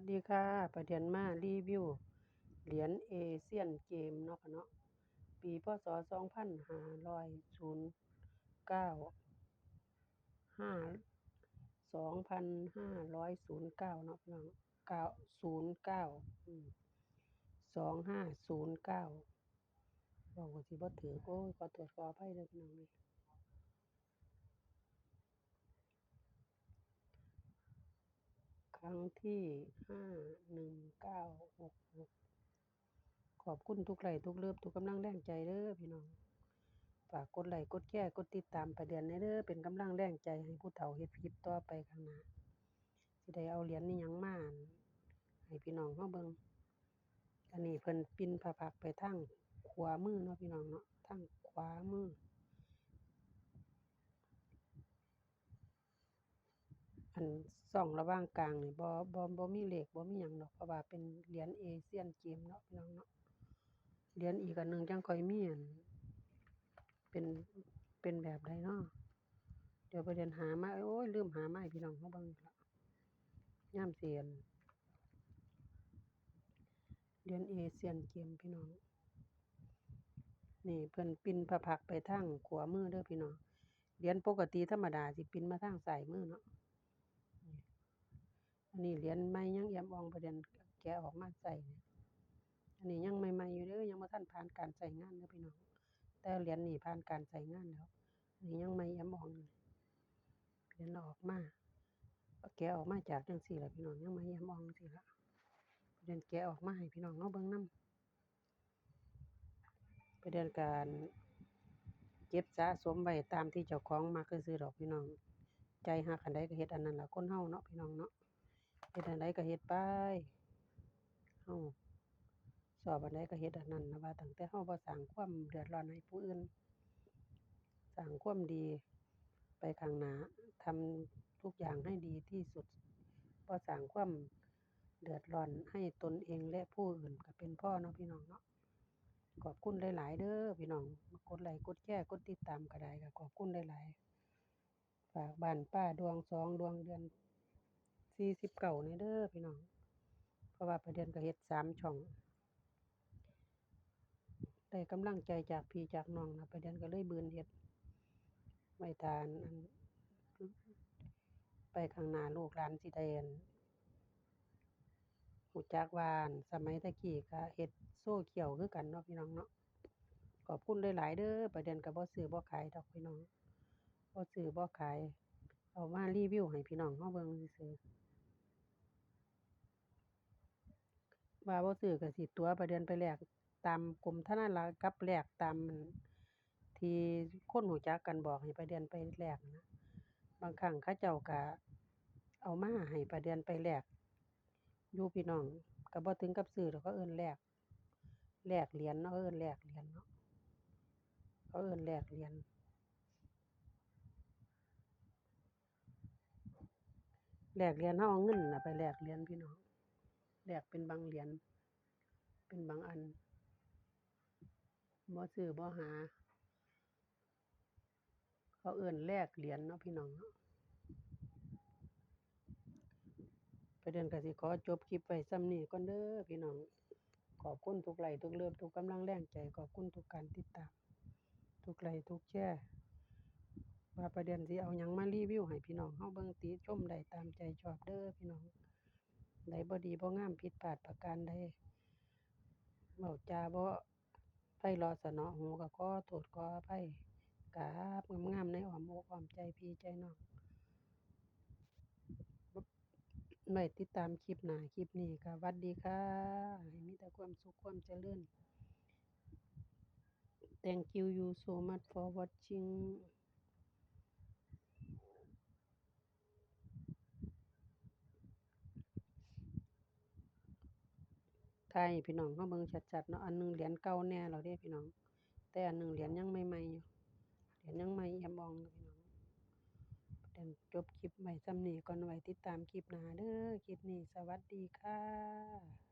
วัสดีค่ะ ประเด็นมารีวิว เหรียญเอเชียนเกมเนาะค่ะเนาะ ปีพศสองพันห้าร้อยศูนย์เก้าห้าสองพันห้าร้อยศูนย์เก้าเนาะพี่น้องเก้าศูนย์เก้าสองห้าศูนย์เก้าบอกว่าสิบ่ถือโอ้ยขอตรวจขออภัยเด้อพี่น้องนี่ ครั้งที่ห้าหนึ่งเก้าหกหกขอบคุณทุกไหลทุกเลิฟทุกกำลังแรงใจเด้อพี่น้องฝากกดไลค์กดแชร์กดติดตามประเดือนในเด้อเป็นกำลังแรงใจให้ผู้เฒ่าเฮ็ดคลิปต่อไปข้างหน้าสิได้เอาเหรียญนี้ยังมานให้พี่น้องเฮาเบิ่งอันนี้เพิ่นปินพระพักไปทางขวามือเนาะพี่น้องเนาะทางขวามือ อันช่องระหว่างกลางนี่บ่บ่บ่มีเลขบ่มีหยังดอกเพราะว่าเป็นเหรียญเอเชียนเกมเนาะพี่น้องเนาะเหรียญอีกอันหนึ่งจังค่อยมีอันเป็นเป็นแบบใดเนาะเดี๋ยวไปเดินหามาโอ้ยลืมหามาพี่น้องเฮาบิ่งแล้วยามเสิอั่นเหรียญเอเชียนเกมพี่น้อง นี่เพิ่นปินพระพักไปทางขวามือเด้อพี่น้องเหรียญปกติธรรมดาสิปินมาทางซ้ายมือเนาะ อันนี้เหรียญใหม่ยังเอี่ยมอ่องประเด็นแกะออกมาใส่เนี่ยอันนี้ยังใหม่ๆอยู่เด้อยังบ่ทันผ่านการใช้งานเด้อพี่น้อง แต่เหรียญนี้ผ่านการใช้งานแล้วอันนี้ยังใหม่เอี่ยมอ่องเหรียญออกมาแกะออกมาจากจังซี่ล่ะพี่น้องยังใหม่เอี่ยมอ่องจังซี่ละประเด็นแกะออกมาให้พี่น้องเฮาเบิ่งนำประเด็นการเก็บสะสมไว้ตามที่เจ้าของมักซื่อดอกพี่น้อง ใจฮักอันใดก็เฮ็ดอันนั้นล่ะคนเฮาเนาะพี่น้องเนาะ เฮ็ดอันใดก็เฮ็ดไปเฮาชอบอันใดก็เฮ็ดอันนั้นนะว่าตั้งแต่เฮาบ่สร้างความเดือดร้อนให้ผู้อื่นสร้างความดีไปข้างหน้าทำทุกอย่างให้ดีที่สุดบ่สร้างความเดือดร้อนให้ตนเองและผู้อื่นก็เป็นพ่อเนาะพี่น้องเนาะขอบคุณหลาย ๆ เด้อพี่น้องกดไลค์กดแชร์กดติดตามก็ได้ก็ขอบคุณหลายๆฝากบ้านป้าดวงสองดวงเดือน สี่สิบเก้านี่เด้อพี่น้อง เพราะว่าประเด็นก็เฮ็ดสามช่องได้กำลังใจจากพี่จากน้องนะประเด็นก็เลยบืนเฮ็ดไว้ท่านอันไปข้างหน้าลูกหลานสิได้อั่นรู้จักวานสมัยต่กี้ก็เฮ็ดโซ่เชียลคือกันเนาะพี่น้องเนาะขอบคุณหลายๆเด้อประเด็นก็บ่ซื้อบ่ขายดอกพี่น้องบ่ซื้อบ่ขายเอามารีวิวให้พี่น้องเฮาเบิ่งซื่อ ว่าบ่ซื้อก็สิตั๋วปเดือนไปแลกตามกรมธนารักษ์กับแลกตามที่คนรู้จักกันบอกให้ปเดือนไปแลกนะ บางครั้งเขาเจ้าก็เอามาให้ไปเดือนไปแลกอยู่พี่น้องก็บ่ถึงกับซื้อดอกเขาเอิ้นแลกแลกเหรียญเนาะเอิ้นแลกเหรียญเนาะเขาเอิ้นแลกเหรียญแลกเหรียญเราเอาเงินน่ะไปแลกเหรียญพี่น้อง แลกเป็นบางเหรียญเป็นบางอันบ่ซื้อบ่หา เขาเอิ้นแลกเหรียญเนาะพี่น้องเนาะประเด็นกสิขอจบคลิปไว้ำนี้ก่อนเด้อพี่น้อง ขอบคุณทุกไลค์ทุกเลิฟทุกกำลังแรงใจ ขอบคุณทุกการติดตาม ทุกไลค์ทุกแชร์ว่าประเด็นสิเอาหยังมารีวิวให้พี่น้องเฮาเบิ่งติชมได้ตามใจชอบเด้อพี่น้อง ใดบ่ดีบ่งามผิดพลาดประการใดเว้าจาบ่ไพเราะเสนาะหูก็ขอโทษขออภัยกราบงามๆในอ้อมอกอ้อมใจพี่ใจน้องไว้ติดตามคลิปหน้าคลิปนี้ก็หวัดดีค่ะ ให้มีแต่ความสุขความเจริญ Thank you you so much for watching ถ่ายให้พี่น้องเขาเบิ่งชัดๆเนาะอันหนึ่งเหรียญเก่าแน่เราเด้พี่น้อง แต่อันหนึ่งเหรียญยังใหม่ๆอยู่เหรียญยังใหม่เอี่ยมอ่องพี่น้องประเด็นจบคลิปไว้ซ้ำนี้ก่อนไว้ติดตามคลิปหน้าเด้อคลิปนี้สวัสดีค่ะ